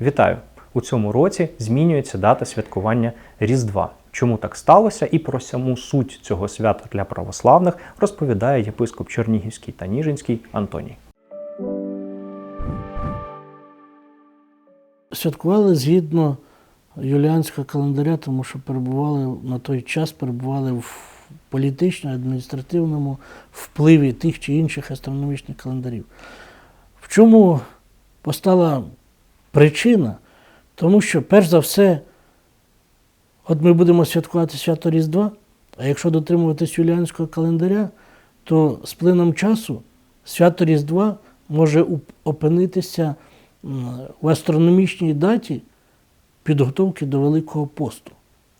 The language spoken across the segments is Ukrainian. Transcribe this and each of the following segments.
Вітаю! У цьому році змінюється дата святкування Різдва. Чому так сталося і про саму суть цього свята для православних розповідає єпископ Чернігівський та Ніжинський Антоній. Святкували згідно юліанського календаря, тому що перебували на той час перебували в політично-адміністративному впливі тих чи інших астрономічних календарів. В чому постала причина? Тому що, перш за все, от ми будемо святкувати свято Різдва, а якщо дотримуватись юліанського календаря, то з плином часу свято Різдва може опинитися в астрономічній даті підготовки до Великого посту.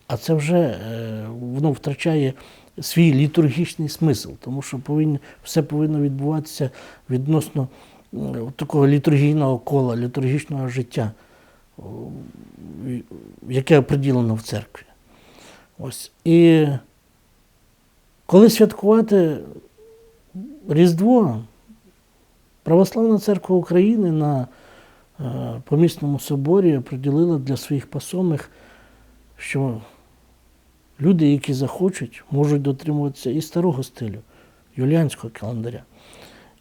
А це вже е, воно втрачає свій літургічний смисл, тому що повинні, все повинно відбуватися відносно такого літургійного кола, літургічного життя, яке оприділено в церкві. Ось. І коли святкувати Різдво, Православна церква України на е, помісному соборі приділила для своїх пасомих, що люди, які захочуть, можуть дотримуватися і старого стилю, юліанського календаря.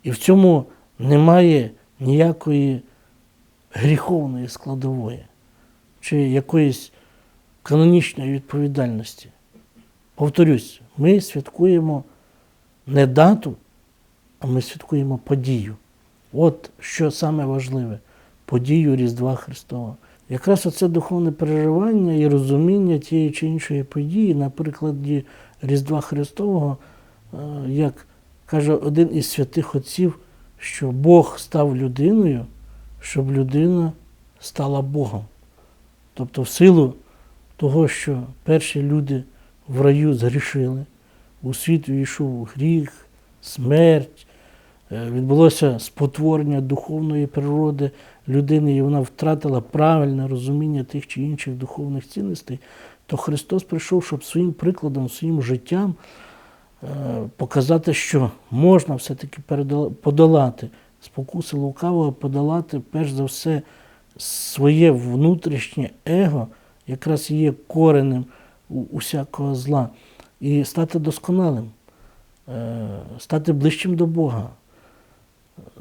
І в цьому немає ніякої гріховної складової чи якоїсь канонічної відповідальності. Повторюсь, ми святкуємо не дату, а ми святкуємо подію. От що саме важливе подію Різдва Христова. Якраз оце духовне переживання і розуміння тієї чи іншої події на прикладі Різдва Христового, е, як каже один із святих отців, що Бог став людиною, щоб людина стала Богом. Тобто, в силу того, що перші люди в раю згрішили, у світ війшов гріх, смерть, е, відбулося спотворення духовної природи людини, і вона втратила правильне розуміння тих чи інших духовних цінностей, то Христос прийшов, щоб своїм прикладом, своїм життям показати, що можна все-таки подолати спокуси лукавого, подолати перш за все своє внутрішнє его, якраз є коренем усякого зла, і стати досконалим, е, стати ближчим до Бога,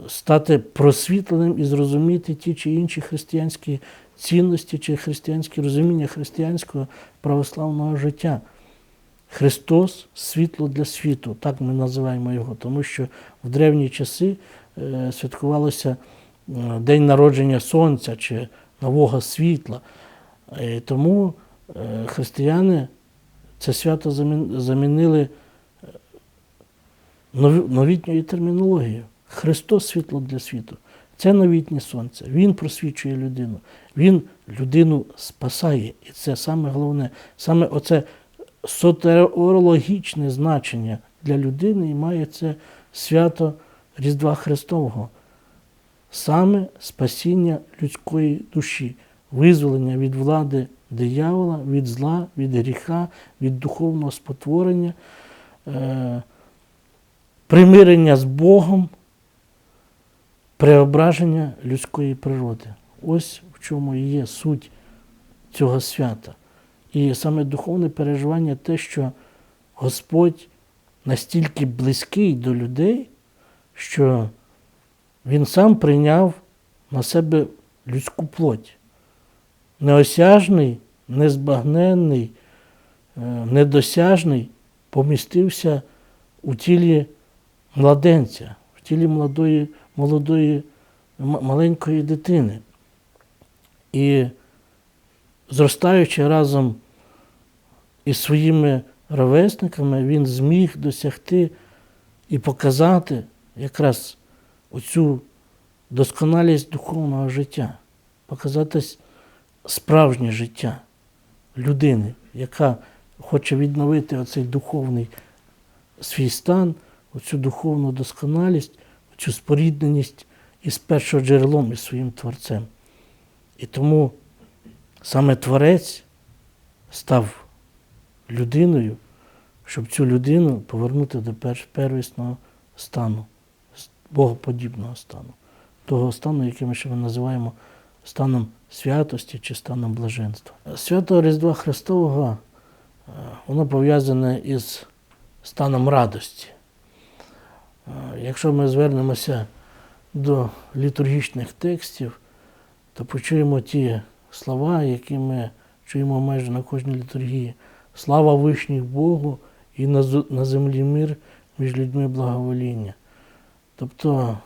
стати просвітленим і зрозуміти ті чи інші християнські цінності чи християнські розуміння християнського православного життя. Христос світло для світу, так ми називаємо його, тому що в древні часи е, святкувалося е, День народження Сонця чи нового світла. І тому е, християни це свято замінили е, новітньою термінологією. Христос світло для світу. Це новітнє сонце. Він просвічує людину. Він людину спасає. І це саме головне, саме оце сотерологічне значення для людини і має це свято Різдва Христового. Саме спасіння людської душі, визволення від влади диявола, від зла, від гріха, від духовного спотворення, е, примирення з Богом, преображення людської природи. Ось в чому і є суть цього свята. І саме духовне переживання те, що Господь настільки близький до людей, що Він сам прийняв на себе людську плоть. Неосяжний, незбагненний, е, недосяжний помістився у тілі младенця, в тілі молодої, молодої маленької дитини. І зростаючи разом із своїми ровесниками, він зміг досягти і показати якраз оцю досконалість духовного життя, показати справжнє життя людини, яка хоче відновити оцей духовний свій стан, оцю духовну досконалість, оцю спорідненість із першоджерелом, із своїм Творцем. І тому саме Творець став людиною, щоб цю людину повернути до первісного стану, богоподібного стану, того стану, який ми ще називаємо станом святості чи станом блаженства. Свято Різдва Христового е, воно пов'язане із станом радості. Е, Якщо ми звернемося до літургічних текстів, то почуємо ті слова, які ми чуємо майже на кожній літургії. Слава вишніх Богу і на землі мир між людьми благовоління. Тобто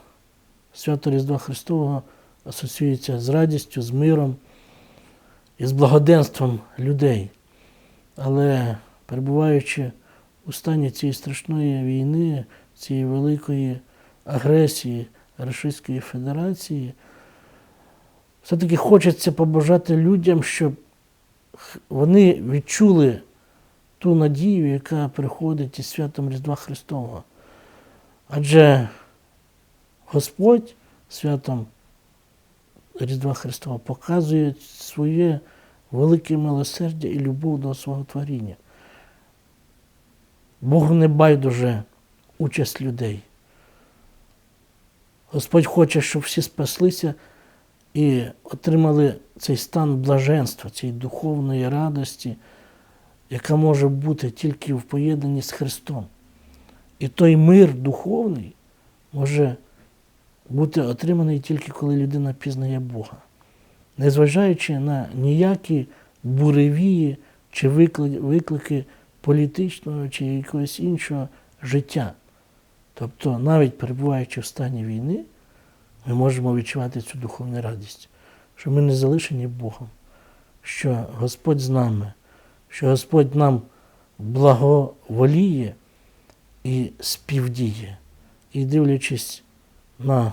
свято Різдва Христового асоціюється з радістю, з миром і з благоденством людей. Але перебуваючи у стані цієї страшної війни, цієї великої агресії Російської Федерації, все-таки хочеться побажати людям, щоб вони відчули ту надію, яка приходить із святом Різдва Христового. Адже Господь святом Різдва Христова показує своє велике милосердя і любов до свого творіння. Богу не байдуже участь людей. Господь хоче, щоб всі спаслися і отримали цей стан блаженства, цієї духовної радості, яка може бути тільки в поєднанні з Христом. І той мир духовний може бути отриманий тільки коли людина пізнає Бога, незважаючи на ніякі буревії чи виклики політичного чи якогось іншого життя. Тобто, навіть перебуваючи в стані війни, ми можемо відчувати цю духовну радість, що ми не залишені Богом, що Господь з нами, що Господь нам благоволіє і співдіє. І дивлячись на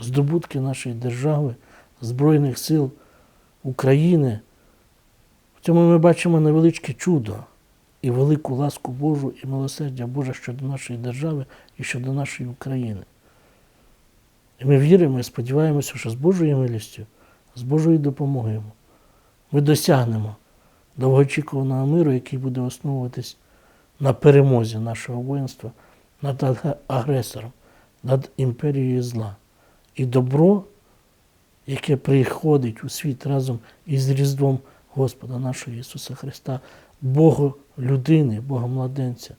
здобутки нашої держави, Збройних сил України, в цьому ми бачимо невеличке чудо і велику ласку Божу і милосердя Боже щодо нашої держави і щодо нашої України. І ми віримо і сподіваємося, що з Божою милістю, з Божою допомогою ми досягнемо довгоочікуваного миру, який буде основуватись на перемозі нашого воїнства над агресором, над імперією зла. І добро, яке приходить у світ разом із Різдвом Господа нашого Ісуса Христа, Бога людини, Бога младенця,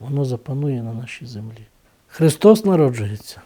воно запанує на нашій землі. Христос народжується.